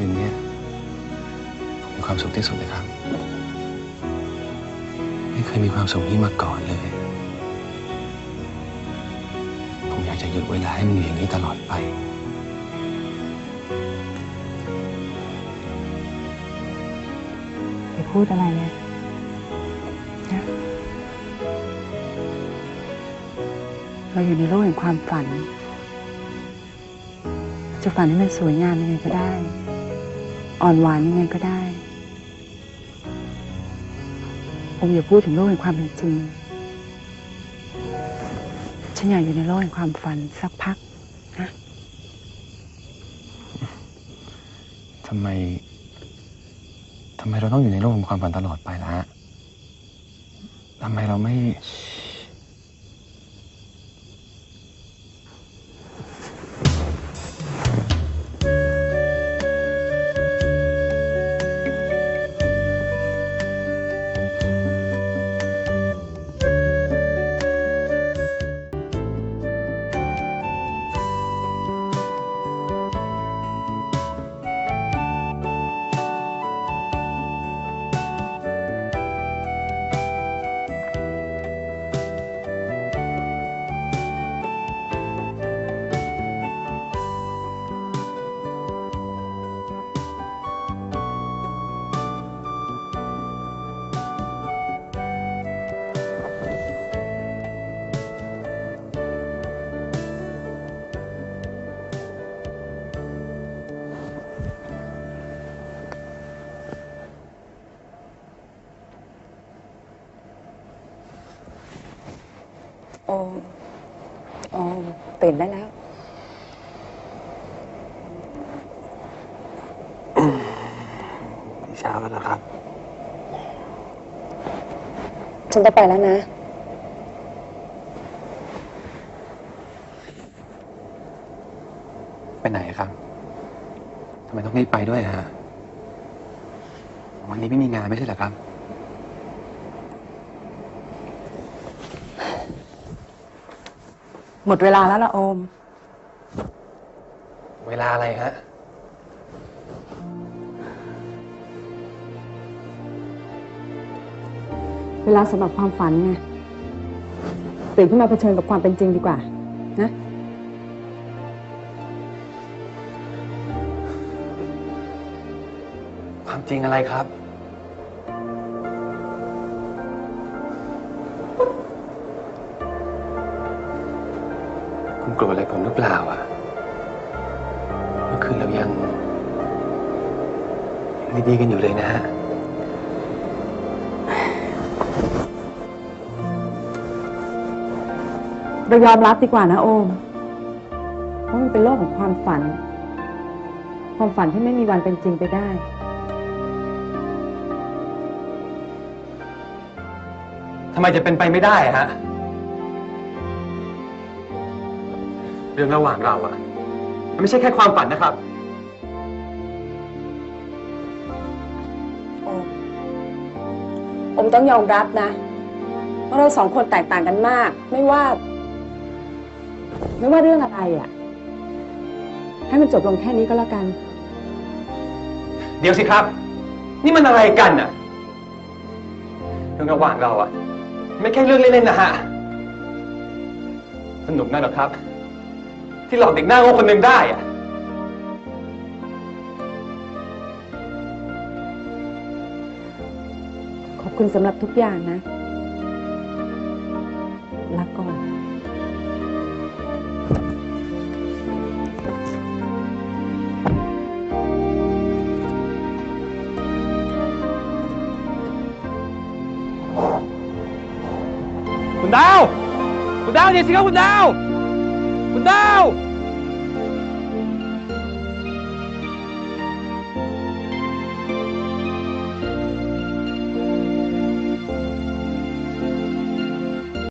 คืนนี้ผมมีความสุขที่สุดเลยครับ ไม่เคยมีความสุขนี้มาก่อนเลย ผมอยากจะหยุดเวลาให้มันอยู่อย่างนี้ตลอดไป ไปพูดอะไรเนี่ยนะเราอยู่ในโลกแห่งความฝัน จะฝันให้มันสวยงามยังไงก็ได้ อ่อนหวานยังไงก็ได้ผมอย่าพูดถึงโลกแห่งความเป็นจริง ฉันอยากอยู่ในโลกแห่งความฝันสักพักนะทำไมทำไมเราต้องอยู่ในโลกของความฝันตลอดไปล่ะฮะทำไมเราไม่ โอ้โอ้ตื่นได้แล้ว เช้าแล้วนะครับ ฉันจะไปแล้วนะ ไปไหนครับทำไมต้องรีบไปด้วยฮะ วันนี้ไม่มีงานไม่ใช่เหรอครับ หมดเวลาแล้วละโอม เวลาอะไรฮะ เวลาสำหรับความฝันไงตื่นขึ้นมาเผชิญกับความเป็นจริงดีกว่า นะ ความจริงอะไรครับ โกรธอะไรผมหรือเปล่าอะ เมื่อคืนเรายังยังดีๆกันอยู่เลยนะฮะ เรายอมรับดีกว่านะโอมว่ามันเป็นโลกของความฝัน ความฝันที่ไม่มีวันเป็นจริงไปได้ ทำไมจะเป็นไปไม่ได้อะฮะ เรื่องระหว่างเราอะมันไม่ใช่แค่ความฝันนะครับ โอมโอมต้องยอมรับนะว่าเราสองคนแตกต่างกันมาก ไม่ว่า ไม่ว่าเรื่องอะไรอะ ให้มันจบลงแค่นี้ก็แล้วกัน เดี๋ยวสิครับ นี่มันอะไรกันอะเรื่องระหว่างเราอะไม่แค่เรื่องเล่นๆนะฮะ สนุกนั่นหรอครับ ที่หลอกเด็กหน้าโง่คนหนึ่งได้อะขอบคุณสำหรับทุกอย่างนะลาก่อน คุณดาว คุณดาวเดี๋ยวสิครับคุณดาว คุณดาว